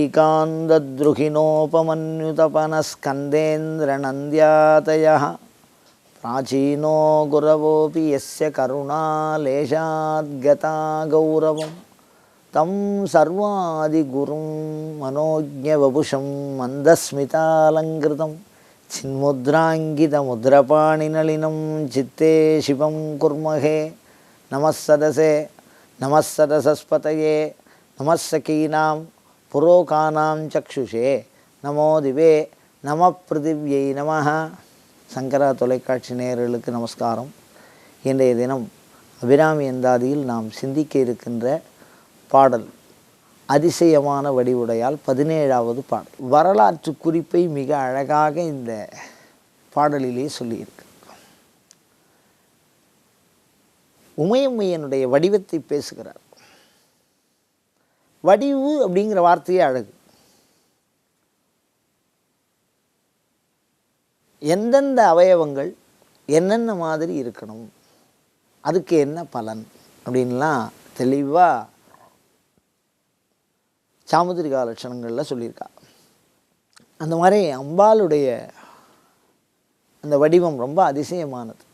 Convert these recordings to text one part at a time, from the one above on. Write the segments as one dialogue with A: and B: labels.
A: శ్రీకాంతద్రుహిణోపమన్యుతపనస్కందేంద్రనంద్యాతయ. ప్రాచీనో గురవోపి ఎస్య కరుణాలేశాద్గతా గౌరవం తం సర్వాదిగురుం మనోజ్ఞవపుషం మందస్మితాలంకృతం. చిన్ముద్రాంకితముద్రపాణినళినం చిత్తే శివం కుర్మహే. నమస్సదసే నమస్సదసస్పతయే నమస్సకీనాం புரோகானாம் சக்ஷுஷே நமோ திவே நம பிருத்திவியை நம சங்கரா தொலைக்காட்சி நேயர்களுக்கு நமஸ்காரம். இன்றைய தினம் அபிராமி எந்தாதியில் நாம் சிந்திக்க இருக்கின்ற பாடல் அதிசயமான வடிவுடையால் பதினேழாவது பாடல். வரலாற்று குறிப்பை மிக அழகாக இந்த பாடலிலே சொல்லியிருக்கு. உமையம்மையனுடைய வடிவத்தை பேசுகிறார். வடிவு அப்படிங்கிற வார்த்தையே அழகு. எந்தெந்த அவயவங்கள் என்னென்ன மாதிரி இருக்கணும் அதுக்கு என்ன பலன் அப்படின்லாம் தெளிவாக சாமுதிரிகா லட்சணங்களில் சொல்லியிருக்கா. அந்த மாதிரி அம்பாளுடைய அந்த வடிவம் ரொம்ப அதிசயமானது.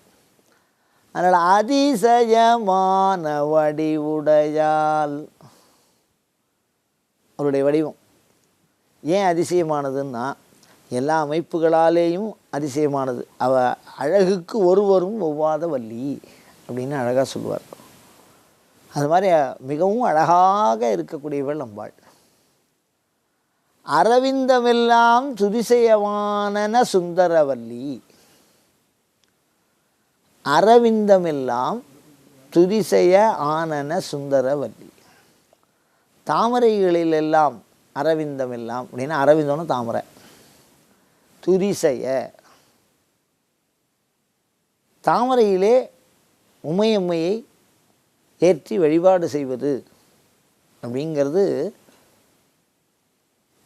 A: அதனால் அதிசயமான வடிவுடையால் அவருடைய வடிவம். ஏன் அதிசயமானதுன்னா எல்லா அமைப்புகளாலேயும் அதிசயமானது. அவ அழகுக்கு ஒருவரும் ஒவ்வாத வள்ளி அப்படின்னு அழகாக சொல்லுவார். அது மாதிரி மிகவும் அழகாக இருக்கக்கூடியவள் அம்பாள் அரவிந்தமெல்லாம் துதிசயவானன சுந்தரவல்லி அரவிந்தமெல்லாம் துதிசய ஆனன சுந்தரவல்லி தாமரைகளில் எல்லாம் அரவிந்தம் எல்லாம் அப்படின்னா அரவிந்தம்னு தாமரை. துரிசைய தாமரையிலே உமையம்மையை ஏற்றி வழிபாடு செய்வது அப்படிங்கிறது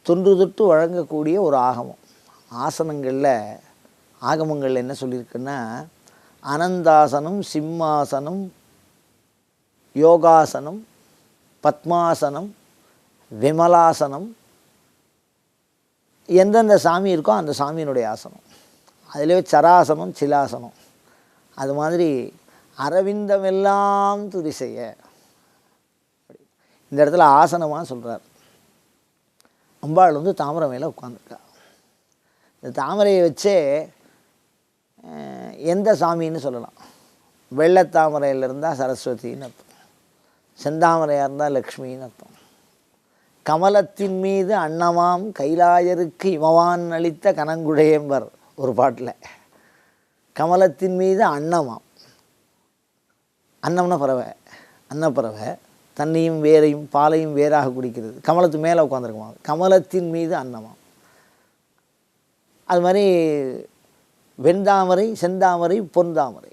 A: தொன்று தொட்டு வழங்கக்கூடிய ஒரு ஆகமம். ஆசனங்களில் ஆகமங்கள் என்ன சொல்லியிருக்குன்னா அனந்தாசனம் சிம்மாசனம் யோகாசனம் பத்மாசனம் விமலாசனம் எந்தெந்த சாமி இருக்கோ அந்த சாமியினுடைய ஆசனம். அதிலே சராசனம் சிலாசனம். அது மாதிரி அரவிந்தமெல்லாம் துதி செய்ய. இந்த இடத்துல ஆசனமாக சொல்கிறார் அம்பாள் வந்து தாமரை மேலே உட்காந்துருக்கா இந்த தாமரையை வச்சே எந்த சாமின்னு சொல்லலாம். வெள்ளத்தாமரையில் இருந்தால் சரஸ்வதின்னு அர்த்தம். செந்தாமரையாக இருந்தால் லக்ஷ்மின்னு அர்த்தம். கமலத்தின் மீது அன்னமாம் கைலாயருக்கு இமவான் அளித்த கனங்குடையம்பர் ஒரு பாட்டில். கமலத்தின் மீது அன்னமாம். அன்னம்னா பறவை. அன்னப்பறவை. தண்ணியும் வேரையும் பாலையும் வேறாக குடிக்கிறது. கமலத்து மேலே உட்காந்துருக்குமா கமலத்தின் மீது அன்னமாம். அது மாதிரி வெண்தாமரை செந்தாமரை பொன்தாமரை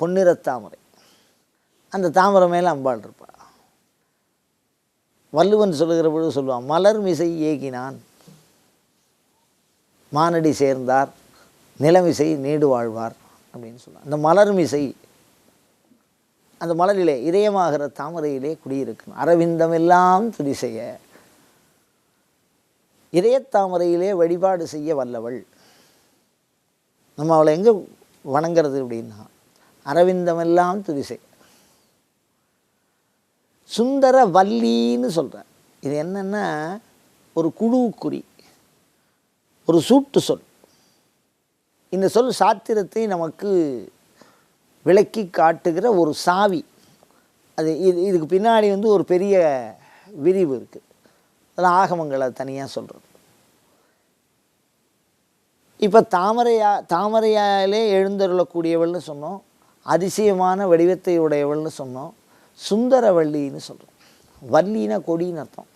A: பொன்னிறத்தாமரை. அந்த தாமரை மேலே அம்பாள் இருப்பாள் வள்ளுவன் சொல்லுகிற பொழுது சொல்லுவான் மலர் மிசை ஏகினான் மானடி சேர்ந்தார் நிலமிசை நீடு வாழ்வார் அப்படின்னு சொல்லுவான். அந்த மலர் மிசை அந்த மலரிலே இதயமாகிற தாமரையிலே குடியிருக்கணும் அரவிந்தமெல்லாம் துதி செய்ய இதயத்தாமரையிலே வழிபாடு செய்ய வல்லவள். நம்ம அவளை எங்கே வணங்கிறது அப்படின்னா அரவிந்தமெல்லாம் துதி செய்ய சுந்தர வள்ளின்னு சொல்கிறார் இது என்னென்னா ஒரு குழுவுக்குறி ஒரு சூட்டு சொல். இந்த சொல் சாத்திரத்தை நமக்கு விளக்கி காட்டுகிற ஒரு சாவி. அது இது இதுக்கு பின்னாடி வந்து ஒரு பெரிய விரிவு இருக்குது அதெல்லாம் ஆகமங்களை தனியாக சொல்கிறது இப்போ தாமரையா தாமரையாலே எழுந்தருளக்கூடியவள்னு சொன்னோம். அதிசயமான வடிவத்தை உடையவள்னு சொன்னோம். சுந்தரவள்ளின்னு சொல்கிறோம் வள்ளினா கொடின்னு அர்த்தம்.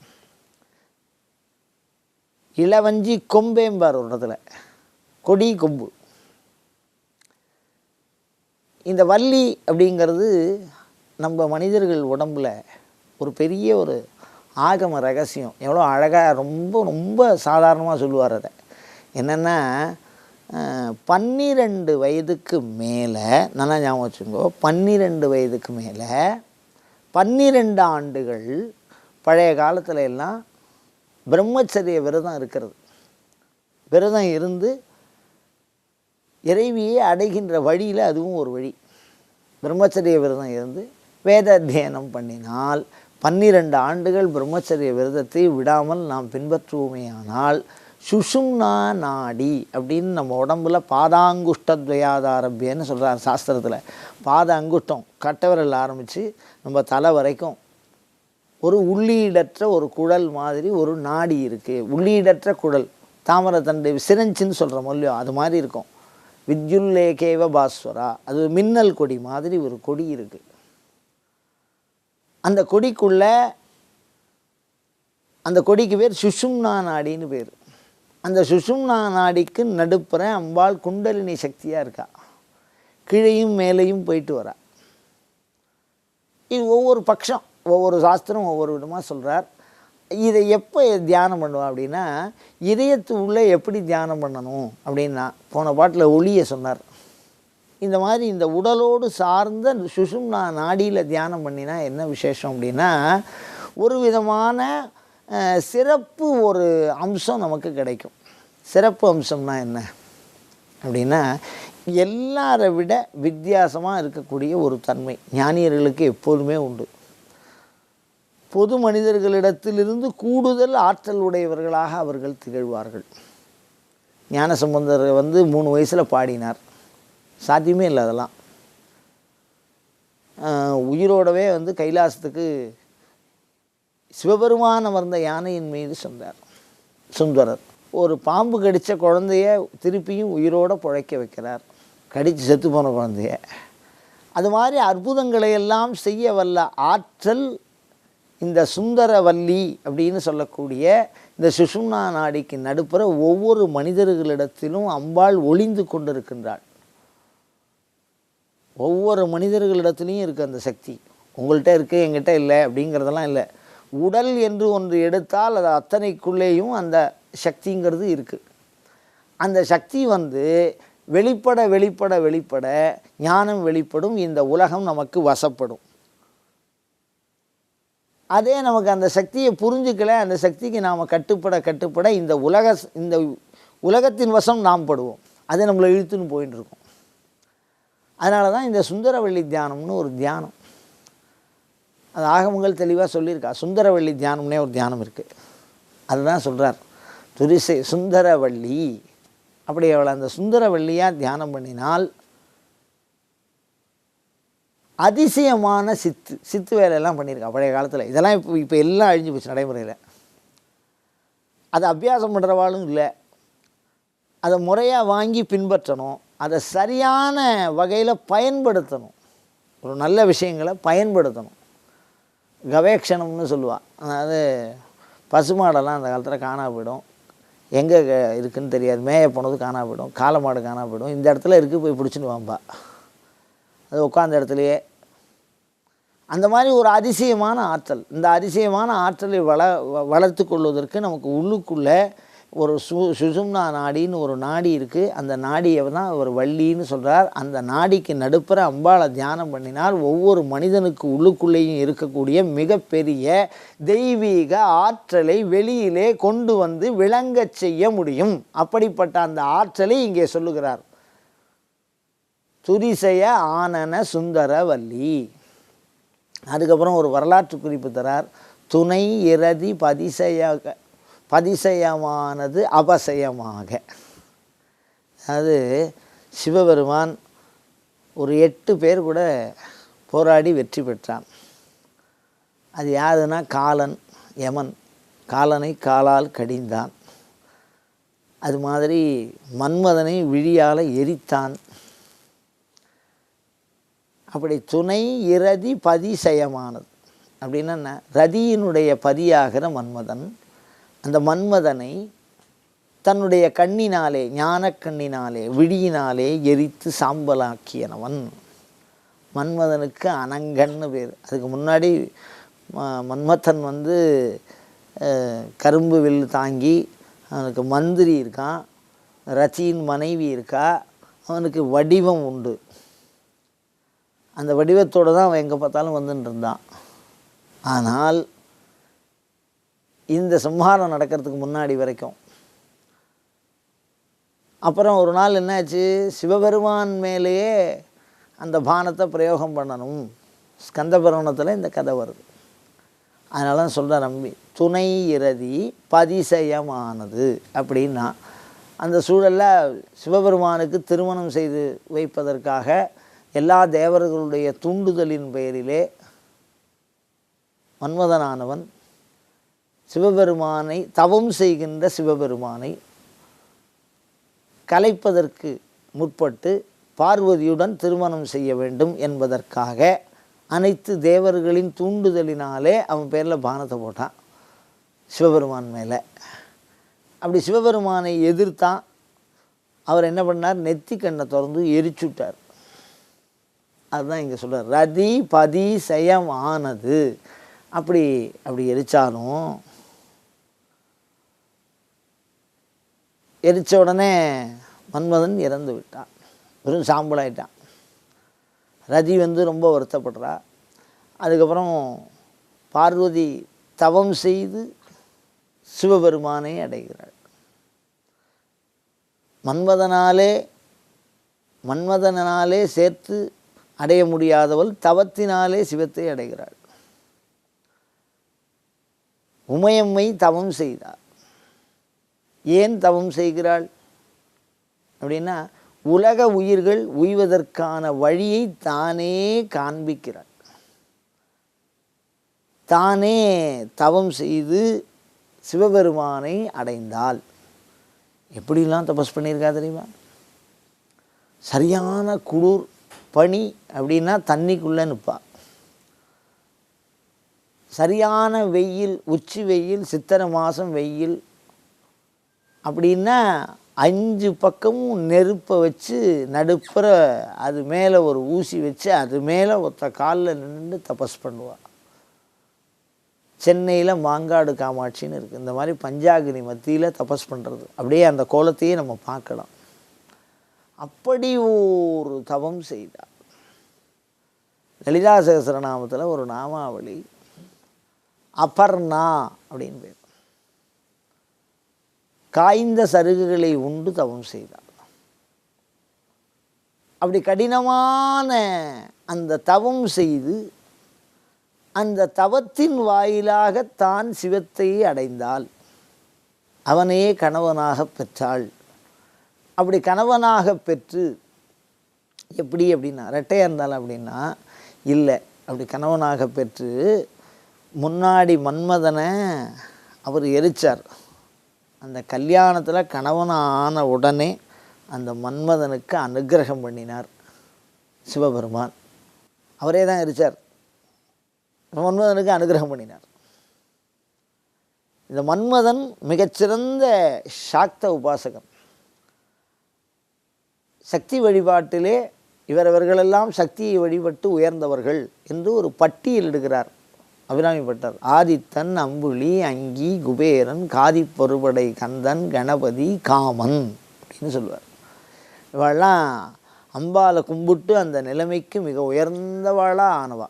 A: இளவஞ்சி கொம்பேம்பார் ஒரு இடத்துல. கொடி கொம்பு. இந்த வள்ளி அப்படிங்கிறது நம்ம மனிதர்கள் உடம்புல ஒரு பெரிய ஒரு ஆகம ரகசியம். எவ்வளோ அழகாக ரொம்ப ரொம்ப சாதாரணமாக சொல்லுவார் அதை. என்னென்னா பன்னிரெண்டு வயதுக்கு மேலே நல்லா ஞாபகம் வச்சுக்கோ பன்னிரெண்டு வயதுக்கு மேலே பன்னிரெண்டு ஆண்டுகள் பழைய காலத்தில் எல்லாம் பிரம்மச்சரிய விரதம் இருக்கிறது. விரதம் இருந்து இறைவியை அடைகின்ற வழியில் அதுவும் ஒரு வழி. பிரம்மச்சரிய விரதம் இருந்து வேத அத்தியனம் பண்ணினால் பன்னிரண்டு ஆண்டுகள் பிரம்மச்சரிய விரதத்தை விடாமல் நாம் பின்பற்றுவோமேயானால் சுஷும்னா நாடி அப்படின்னு நம்ம உடம்புல பாதாங்குஷ்டத்வயாதாரபியன்னு சொல்கிறார் சாஸ்திரத்தில். பாத அங்குஷ்டம் கட்டவிரல் ஆரம்பித்து நம்ம தலை வரைக்கும் ஒரு உள்ளீடற்ற ஒரு குழல் மாதிரி ஒரு நாடி இருக்குது உள்ளீடற்ற குழல். தாமரை தண்டு சிரஞ்சின்னு சொல்கிற மொழியோ அது மாதிரி இருக்கும். வித்யுல்லேகேவ பாஸ்வரா. அது மின்னல் கொடி மாதிரி ஒரு கொடி இருக்குது அந்த கொடிக்குள்ளே அந்த கொடிக்கு பேர் சுஷும்னா நாடின்னு பேர். அந்த சுஷும்னா நாடிக்கு நடுப்புற அம்பாள் குண்டலினி சக்தியாக இருக்கா? கீழையும் மேலேயும் போயிட்டு வரா. இது ஒவ்வொரு பட்சம் ஒவ்வொரு சாஸ்திரம் ஒவ்வொரு விதமாக சொல்கிறார் இதை எப்போ தியானம் பண்ணுவோம் அப்படின்னா இதயத்து உள்ளே எப்படி தியானம் பண்ணணும் அப்படின்னா போன பாட்டில் ஒளியை சொன்னார். இந்த மாதிரி இந்த உடலோடு சார்ந்த சுஷும்னா நாடியில் தியானம் பண்ணினா என்ன விசேஷம் அப்படின்னா ஒரு விதமான சிறப்பு ஒரு அம்சம் நமக்கு கிடைக்கும். சிறப்பு அம்சம்னா என்ன? அப்படின்னா எல்லாரை விட வித்தியாசமாக இருக்கக்கூடிய ஒரு தன்மை ஞானியர்களுக்கு எப்போதுமே உண்டு. பொது மனிதர்களிடத்திலிருந்து கூடுதல் ஆற்றல் உடையவர்களாக அவர்கள் திகழ்வார்கள். ஞானசம்பந்தர் வந்து மூணு வயசில் பாடினார். சாத்தியமே இல்லை அதெல்லாம். உயிரோடவே வந்து கைலாசத்துக்கு சிவபெருமான் அமர்ந்த யானையின் மீது சொன்னார். சுந்தரர் ஒரு பாம்பு கடித்த குழந்தைய திருப்பியும் உயிரோட பிழைக்க வைக்கிறார். கடித்து செத்து போன குழந்தைய. அது மாதிரி அற்புதங்களை எல்லாம் செய்ய வல்ல ஆற்றல் இந்த சுந்தரவல்லி அப்படின்னு சொல்லக்கூடிய இந்த சுஷும்னா நாடிக்கு நடுப்புற ஒவ்வொரு மனிதர்களிடத்திலும் அம்பாள் ஒளிந்து கொண்டிருக்கின்றாள். ஒவ்வொரு மனிதர்களிடத்துலையும் இருக்குது அந்த சக்தி. உங்கள்கிட்ட இருக்குது எங்கிட்ட இல்லை அப்படிங்கிறதெல்லாம் இல்லை. உடல் என்று ஒன்று எடுத்தால் அது அத்தனைக்குள்ளேயும் அந்த சக்திங்கிறது இருக்குது அந்த சக்தி வந்து வெளிப்பட வெளிப்பட வெளிப்பட ஞானம் வெளிப்படும் இந்த உலகம் நமக்கு வசப்படும். அதே நமக்கு அந்த சக்தியை புரிஞ்சுக்கல அந்த சக்திக்கு நாம் கட்டுப்பட கட்டுப்பட இந்த உலக இந்த உலகத்தின் வசம் நாம் படுவோம். அது நம்மளை இழுத்துன்னு போயின்னு இருக்கும் அதனால தான் இந்த சுந்தரவள்ளி தியானம்னு ஒரு தியானம். அது ஆகமங்கள் தெளிவாக சொல்லியிருக்கா. சுந்தரவள்ளி தியானம்னே ஒரு தியானம் இருக்குது அதுதான் சொல்கிறார் துரிசை சுந்தரவள்ளி. அப்படி அவளை அந்த சுந்தரவள்ளியாக தியானம் பண்ணினால் அதிசயமான சித்து சித்து வேலையெல்லாம் பண்ணியிருக்கா. பழைய காலத்தில். இதெல்லாம் இப்போ இப்போ எல்லாம் அழிஞ்சு போச்சு நடைமுறையில். அதை அபியாசம் பண்ணுறவாளும் இல்லை. அதை முறையாக வாங்கி பின்பற்றணும். அதை சரியான வகையில் பயன்படுத்தணும். ஒரு நல்ல விஷயங்களை பயன்படுத்தணும். கவேக்ஷணம்னு சொல்லுவாள் அதாவது பசுமாடெல்லாம் அந்த காலத்தில் காணா போயிடும். எங்கே இருக்குதுன்னு தெரியாது. மேய போனது காணா போயிடும். காளை மாடு காணா போயிடும். இந்த இடத்துல இருக்குது போய் பிடிச்சின்னு வாம்பா அது உட்காந்த இடத்துலையே. அந்த மாதிரி ஒரு அதிசயமான ஆற்றல். இந்த அதிசயமான ஆற்றலை வள வ- வளர்த்து கொள்வதற்கு நமக்கு உள்ளுக்குள்ளே ஒரு சு சுசும்னா நாடின்னு ஒரு நாடி இருக்குது அந்த நாடியை தான் ஒரு வள்ளின்னு சொல்கிறார் அந்த நாடிக்கு நடுப்புற அம்பாளை தியானம் பண்ணினால் ஒவ்வொரு மனிதனுக்கு உள்ளுக்குள்ளேயும் இருக்கக்கூடிய மிகப்பெரிய தெய்வீக ஆற்றலை வெளியிலே கொண்டு வந்து விளங்கச் செய்ய முடியும். அப்படிப்பட்ட அந்த ஆற்றலை இங்கே சொல்லுகிறார். துரிசய ஆனன சுந்தரவல்லி அதுக்கப்புறம் ஒரு வரலாற்று குறிப்பு தரார். துணை இறதி பதிசய பதிசயமானது அபசயமாக அது சிவபெருமான் ஒரு எட்டு பேர் கூட போராடி வெற்றி பெற்றான். அது யாருன்னா காலன் யமன். காலனை காலால் கடிந்தான். அது மாதிரி மன்மதனை விழியால் எரித்தான். அப்படி துணை இரதி பதிசயமானது அப்படின்னா ரதியினுடைய பதியாகிற மன்மதன். அந்த மன்மதனை தன்னுடைய கண்ணினாலே ஞான கண்ணினாலே விழியினாலே எரித்து சாம்பலாக்கியனவன். மன்மதனுக்கு அனங்கன்னு பேர். அதுக்கு முன்னாடி ம- மன்மதன் வந்து கரும்பு வில் தாங்கி அவனுக்கு மந்திரி இருக்கான் ரச்சியின் மனைவி இருக்கா அவனுக்கு வடிவம் உண்டு. அந்த வடிவத்தோடு தான் அவன் எங்கே பார்த்தாலும் வந்துட்டு இருந்தான். ஆனால் இந்த சம்ஹாரம் நடக்கிறதுக்கு முன்னாடி வரைக்கும். அப்புறம் ஒரு நாள் என்னாச்சு? சிவபெருமான் மேலேயே அந்த பானத்தை பிரயோகம் பண்ணணும். ஸ்கந்தபுராணத்தில் இந்த கதை வருது. அதனால தான் சொல்கிற நம்பி. துணை இறதி பதிசயமானது அப்படின்னா அந்த சூழலில் சிவபெருமானுக்கு திருமணம் செய்து வைப்பதற்காக எல்லா தேவர்களுடைய தூண்டுதலின் பெயரிலே மன்மதனானவன் சிவபெருமானை தவம் செய்கின்ற சிவபெருமானை கலைப்பதற்கு முற்பட்டு பார்வதியுடன் திருமணம் செய்ய வேண்டும் என்பதற்காக அனைத்து தேவர்களின் தூண்டுதலினாலே அவன் பேரில் பானத்தை போட்டான் சிவபெருமான் மேலே. அப்படி சிவபெருமானை எதிர்த்தான். அவர் என்ன பண்ணார்? நெத்தி கண்ணை திறந்து எரிச்சுட்டார் அதுதான் இங்கே சொல்கிறார் ரதி பதி செயம் ஆனது அப்படி அப்படி எரிச்சாலும் எரித்த உடனே மன்மதன் இறந்து விட்டான். வெறும் சாம்பலாயிட்டான் ரதி வந்து ரொம்ப வருத்தப்படுறா. அதுக்கப்புறம் பார்வதி தவம் செய்து சிவபெருமானை அடைகிறாள். மன்மதனாலே மன்மதனாலே சேர்த்து அடைய முடியாதவள் தவத்தினாலே சிவத்தை அடைகிறாள். உமையம்மை தவம் செய்தார் ஏன் தவம் செய்கிறாள்? அப்படின்னா உலக உயிர்கள் உய்வதற்கான வழியை தானே காண்பிக்கிறாள். தானே தவம் செய்து சிவபெருமானை அடைந்தாள். எப்படிலாம் தபஸ் பண்ணியிருக்கா தெரியுமா? சரியான குளிர் பனி அப்படின்னா தண்ணிக்குள்ளே நிற்பாள் சரியான வெயில் உச்சி வெயில் சித்திரை மாதம் வெயில் அப்படின்னா அஞ்சு பக்கமும் நெருப்பை வச்சு நடுப்புற அது மேலே ஒரு ஊசி வச்சு அது மேலே ஒத்த காலில் நின்று தபஸ் பண்ணுவாள் சென்னையில் மாங்காடு காமாட்சின்னு இருக்குது இந்த மாதிரி பஞ்சாகினி மத்தியில் தபஸ் பண்ணுறது அப்படியே அந்த கோலத்தையே நம்ம பார்க்கலாம். அப்படி ஒரு தவம் செய்தார் லலிதா சகசரநாமத்தில் ஒரு நாமாவளி அபர்ணா அப்படின்னு பேர். காய்ந்த சருகுகளை உண்டு தவம் செய்தார் அப்படி கடினமான அந்த தவம் செய்து அந்த தவத்தின் வாயிலாக தான் சிவத்தை அடைந்தாள். அவனையே கணவனாக பெற்றாள். அப்படி கணவனாக பெற்று எப்படி அப்படின்னா ரெட்டையாக இருந்தாள் அப்படின்னா இல்லை அப்படி கணவனாக பெற்று முன்னாடி மன்மதனை அவர் எரிச்சார். அந்த கல்யாணத்தில் கணவனான உடனே அந்த மன்மதனுக்கு அனுக்கிரகம் பண்ணினார் சிவபெருமான். அவரே தான் இருச்சார். மன்மதனுக்கு அனுகிரகம் பண்ணினார். இந்த மன்மதன் மிகச்சிறந்த சாக்த உபாசகன். சக்தி வழிபாட்டிலே இவரவர்களெல்லாம் சக்தியை வழிபட்டு உயர்ந்தவர்கள் என்று ஒரு பட்டியலிடுகிறார் அபிராமிப்பட்டார். ஆதித்தன் அம்புலி அங்கி குபேரன் காதி பொறுபடை கந்தன் கணபதி காமன் அப்படின்னு சொல்லுவார். இவெல்லாம் அம்பாலை கும்பிட்டு அந்த நிலைமைக்கு மிக உயர்ந்தவாளாக ஆனவா.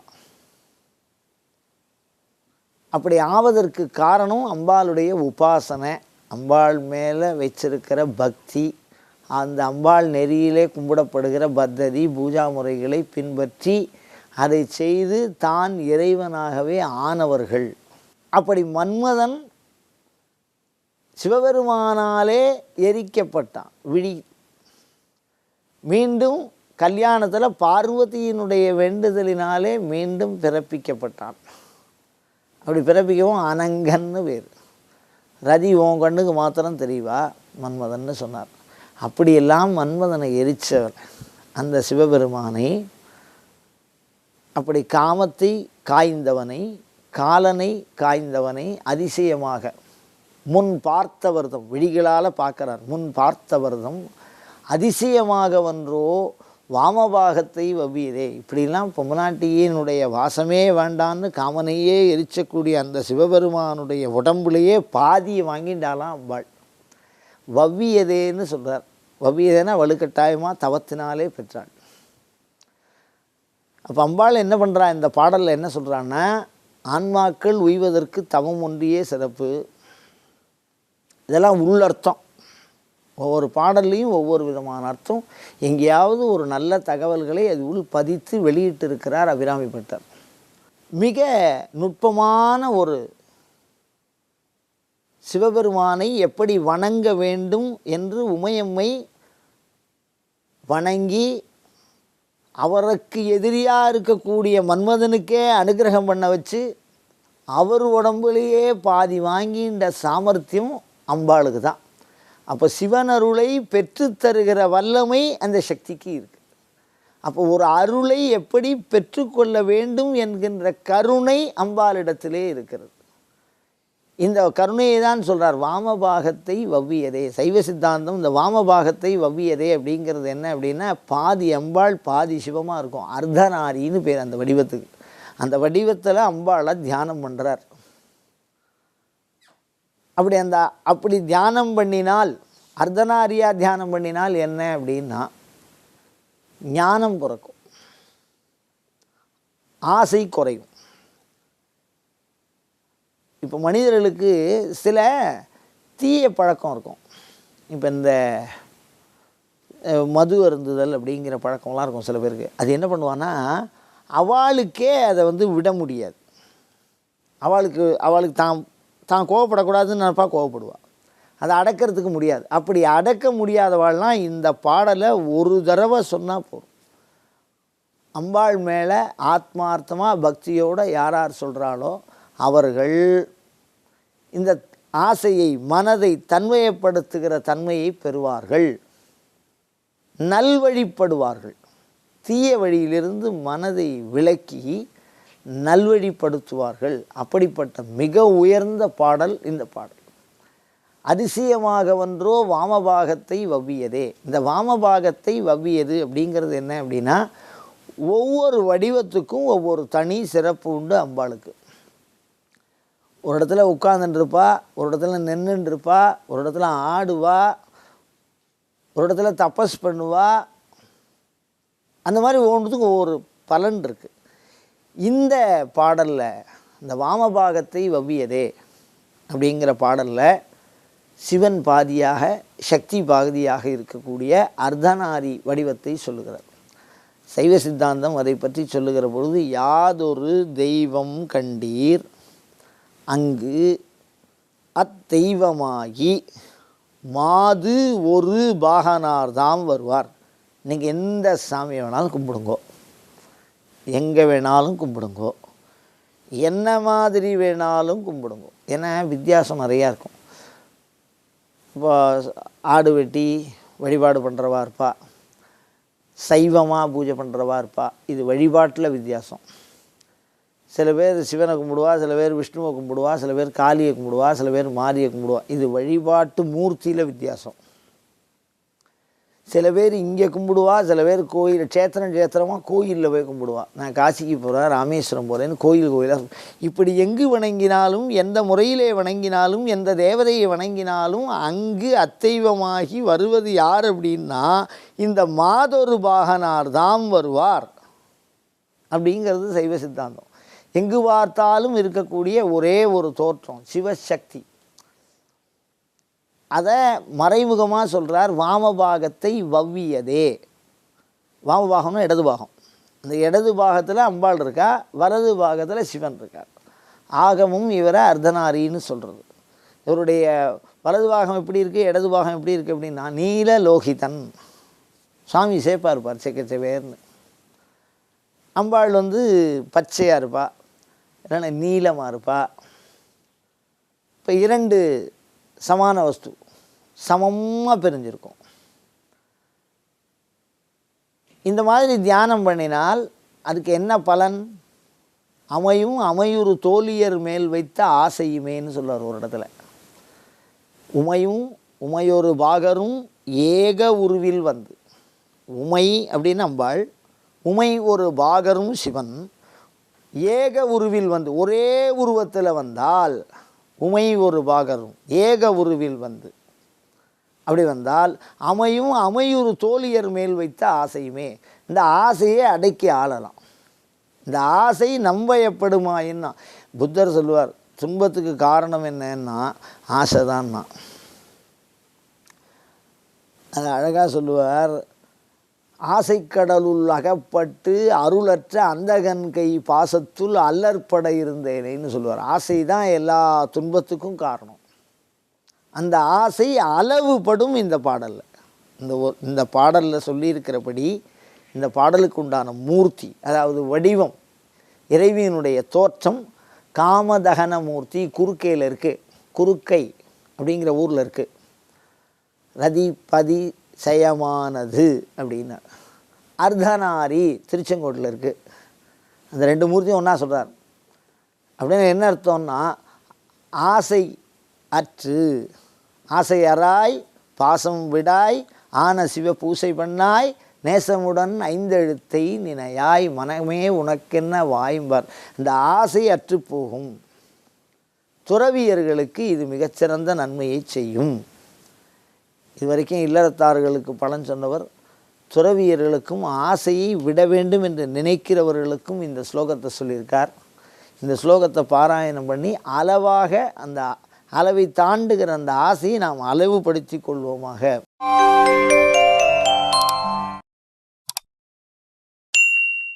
A: அப்படி ஆவதற்கு காரணம் அம்பாளுடைய உபாசனை. அம்பாள் மேலே வச்சிருக்கிற பக்தி அந்த அம்பாள் நெறியிலே கும்பிடப்படுகிற பத்ததி பூஜா முறைகளை பின்பற்றி அதை செய்து தான் இறைவனாகவே ஆனவர்கள். அப்படி மன்மதன் சிவபெருமானாலே எரிக்கப்பட்டான் விழி. மீண்டும் கல்யாணத்தில் பார்வதியினுடைய வேண்டுதலினாலே மீண்டும் பிறப்பிக்கப்பட்டான். அப்படி பிறப்பிக்கவும் அனங்கன்னு பேர் ரதி உன் கண்ணுக்கு மாத்திரம் தெரியவா? மன்மதன்னு சொன்னார். அப்படியெல்லாம் மன்மதனை எரிச்சவர் அந்த சிவபெருமானை அப்படி காமத்தை காய்ந்தவனை காலனை காய்ந்தவனை அதிசயமாக முன் பார்த்தவர்தம் விழிகளால் பார்க்குறார். முன் பார்த்தவர்தம் அதிசயமாக வன்றோ வாமபாகத்தை வவ்வியதே. இப்படிலாம் பொம்மநாட்டியினுடைய வாசமே வேண்டான்னு காமனையே எரிச்சக்கூடிய அந்த சிவபெருமானுடைய உடம்புலையே பாதியை வாங்கிட்டாலாம் அம்பாள் வவ்வியதேன்னு சொல்கிறார் வவ்வியதேனா வலுக்கட்டாயமாக தவத்தினாலே பெற்றாள். அப்போ அம்பாள் என்ன பண்ணுறா இந்த பாடலில் என்ன சொல்கிறான்னா ஆன்மாக்கள் உய்வதற்கு தவம் ஒன்றியே சிறப்பு. இதெல்லாம் உள்ளர்த்தம் ஒவ்வொரு பாடல்லையும் ஒவ்வொரு விதமான அர்த்தம். எங்கேயாவது ஒரு நல்ல தகவல்களை அது உள் பதித்து வெளியிட்டிருக்கிறார் அபிராமி பட்டர். மிக நுட்பமான ஒரு சிவபெருமானை எப்படி வணங்க வேண்டும் என்று உமையம்மை வணங்கி அவருக்கு எதிரியாக இருக்கக்கூடிய மன்மதனுக்கே அனுகிரகம் பண்ண வச்சு அவர் உடம்புலேயே பாதி வாங்கின்ற சாமர்த்தியம் அம்பாளுக்கு தான். அப்போ சிவன் அருளை பெற்றுத்தருகிற வல்லமை அந்த சக்திக்கு இருக்குது அப்போ ஒரு அருளை எப்படி பெற்றுக்கொள்ள வேண்டும் என்கின்ற கருணை அம்பாளிடத்திலே இருக்கிறது. இந்த கருணையை தான் சொல்கிறார் வாமபாகத்தை வவ்வியதே. சைவ சித்தாந்தம் இந்த வாமபாகத்தை வவ்வியதே அப்படிங்கிறது என்ன அப்படின்னா பாதி அம்பாள் பாதி சிவமாக இருக்கும். அர்த்தநாரின்னு பேர் அந்த வடிவத்துக்கு. அந்த வடிவத்தில் அம்பாளை தியானம் பண்ணுறார் அப்படி அந்த அப்படி தியானம் பண்ணினால் அர்த்தநாரியாக தியானம் பண்ணினால் என்ன அப்படின்னா ஞானம் பிறக்கும். ஆசை குறையும். இப்போ மனிதர்களுக்கு சில தீய பழக்கம் இருக்கும். இப்போ இந்த மது அருந்துதல் அப்படிங்கிற பழக்கம்லாம் இருக்கும் சில பேருக்கு. அது என்ன பண்ணுவான்னா அவளுக்கே அதை வந்து விட முடியாது. அவளுக்கு அவளுக்கு தான் தான் கோவப்படக்கூடாதுன்னு நினப்பா கோவப்படுவாள் அதை அடக்கிறதுக்கு முடியாது. அப்படி அடக்க முடியாதவாள்லாம் இந்த பாடலை ஒரு தடவை சொன்னால் போதும். அம்பாள் மேலே ஆத்மார்த்தமாக பக்தியோடு யார் யார் சொல்கிறாளோ அவர்கள் இந்த ஆசையை மனதை தன்மையப்படுத்துகிற தன்மையை பெறுவார்கள். நல்வழிப்படுவார்கள். தீய வழியிலிருந்து மனதை விலக்கி நல்வழிப்படுத்துவார்கள். அப்படிப்பட்ட மிக உயர்ந்த பாடல் இந்த பாடல். அதிசயமாகவன்றோ வாமபாகத்தை வவ்வியதே. இந்த வாமபாகத்தை வவ்வியது அப்படிங்கிறது என்ன அப்படின்னா ஒவ்வொரு வடிவத்துக்கும் ஒவ்வொரு தனி சிறப்பு உண்டு அம்பாளுக்கு. ஒரு இடத்துல உட்காந்துருப்பா ஒரு இடத்துல நின்றுருப்பா ஒரு இடத்துல ஆடுவா ஒரு இடத்துல தபஸ் பண்ணுவா. அந்த மாதிரி ஒவ்வொன்றுத்துக்கும் ஒவ்வொரு பலன் இருக்குது இந்த பாடலில் இந்த வாமபாகத்தை வவ்வியதே அப்படிங்கிற பாடலில் சிவன் பாதியாக சக்தி பாதியாக இருக்கக்கூடிய அர்த்தநாரி வடிவத்தை சொல்லுகிறார். சைவ சித்தாந்தம் அதை பற்றி சொல்லுகிற பொழுது யாதொரு தெய்வம் கண்டீர் அங்கு அத்தெய்வமாகி மாது ஒரு பாகனார் தாம் வருவார். நீங்கள் எந்த சாமியை வேணாலும் கும்பிடுங்கோ. எங்கே வேணாலும் கும்பிடுங்கோ. என்ன மாதிரி வேணாலும் கும்பிடுங்கோ. ஏன்னா வித்தியாசம் நிறையா இருக்கும். இப்போ ஆடு வெட்டி வழிபாடு பண்ணுறவா இருப்பா. சைவமாக பூஜை பண்ணுறவா இருப்பா. இது வழிபாட்டில் வித்தியாசம். சில பேர் சிவனை கும்பிடுவா சில பேர் விஷ்ணுவை கும்பிடுவா சில பேர் காளியை கும்பிடுவா சில பேர் மாரியை கும்பிடுவா. இது வழிபாட்டு மூர்த்தியில் வித்தியாசம். சில பேர் இங்கே கும்பிடுவா சில பேர் கோயில் க்ஷேத்திரம் க்ஷேத்திரமாக கோயிலில் போய் கும்பிடுவா. நான் காசிக்கு போகிறேன் ராமேஸ்வரம் போகிறேன்னு கோயில் கோயிலாக இப்படி எங்கு வணங்கினாலும் எந்த முறையிலே வணங்கினாலும் எந்த தேவதையை வணங்கினாலும் அங்கு அத்தெய்வமாகி வருவது யார் அப்படின்னா இந்த மாதொரு பாகனார் தாம் வருவார். அப்படிங்கிறது சைவ சித்தாந்தம். எங்கு பார்த்தாலும் இருக்கக்கூடிய ஒரே ஒரு தோற்றம் சிவசக்தி. அதை மறைமுகமாக சொல்கிறார் வாமபாகத்தை வவ்வியதே. வாமபாகம்னா இடது பாகம். இந்த இடது பாகத்தில் அம்பாள் இருக்கா வலது பாகத்தில் சிவன் இருக்கார். ஆகமும் இவரை அர்த்தநாரின்னு சொல்கிறது இவருடைய வலது பாகம் எப்படி இருக்குது இடது பாகம் எப்படி இருக்குது அப்படின்னா நீல லோகிதன். சுவாமி சேப்பா இருப்பார் செக்க செவேர்னு அம்பாள் வந்து பச்சையாக இருப்பாள் இல்லைன்னா நீளமாக இருப்பா. இப்போ இரண்டு சமான வஸ்து சமமாக பிரிஞ்சிருக்கும். இந்த மாதிரி தியானம் பண்ணினால் அதுக்கு என்ன பலன்? அமையும் அமையுறு தோழியர் மேல் வைத்த ஆசையுமேன்னு சொல்லுவார் ஒரு இடத்துல. உமையும் உமையொரு பாகரும் ஏக உருவில் வந்து. உமை அப்படின்னு அம்பாள் உமை ஒரு பாகரும் சிவன். ஏக உருவில் வந்து ஒரே உருவத்தில் வந்தால் உமை ஒரு பாகரும். ஏக உருவில் வந்து. அப்படி வந்தால் அமையும் அமையுறு தோழியர் மேல் வைத்த ஆசையுமே. இந்த ஆசையை அடக்கி ஆளலாம். இந்த ஆசை நம்பயப்படுமாயின்னா புத்தர் சொல்லுவார் துன்பத்துக்கு காரணம் என்னன்னா ஆசை தான்னா அது அழகாக சொல்லுவார் ஆசைக்கடலுள் அகப்பட்டு அருளற்ற அந்தகன் கை பாசத்துள் அல்லற்பட இருந்தேனேன்னு சொல்லுவார். ஆசை தான் எல்லா துன்பத்துக்கும் காரணம். அந்த ஆசை அளவுபடும் இந்த பாடலில். இந்த இந்த பாடலில் சொல்லியிருக்கிறபடி இந்த பாடலுக்கு உண்டான மூர்த்தி அதாவது வடிவம் இறைவியினுடைய தோற்றம் காமதகன மூர்த்தி குறுக்கையில் இருக்குது குறுக்கை அப்படிங்கிற ஊரில் இருக்குது ரதி பதி சயமானது அப்படின்னா. அர்த்தநாரி திருச்செங்கோட்டில் இருக்குது அந்த ரெண்டு மூர்த்தியும் ஒன்றா சொல்கிறார் அப்படின்னு என்ன அர்த்தம்னா ஆசை அற்று ஆசை அறாய் பாசம் விடாய் ஆன சிவ பூசை பண்ணாய் நேசமுடன் ஐந்தெழுத்தை நினையாய் மனமே உனக்கென்ன வாய்ம்பார். இந்த ஆசை அற்று போகும். துறவியர்களுக்கு இது மிகச்சிறந்த நன்மையை செய்யும். இதுவரைக்கும் இல்லறத்தார்களுக்கு பலன் சொன்னவர் துறவியர்களுக்கும் ஆசையை விட வேண்டும் என்று நினைக்கிறவர்களுக்கும் இந்த ஸ்லோகத்தை சொல்லியிருக்கார். இந்த ஸ்லோகத்தை பாராயணம் பண்ணி அளவாக அந்த அளவை தாண்டுகிற அந்த ஆசையை நாம் அளவுபடுத்தி கொள்வோமாக.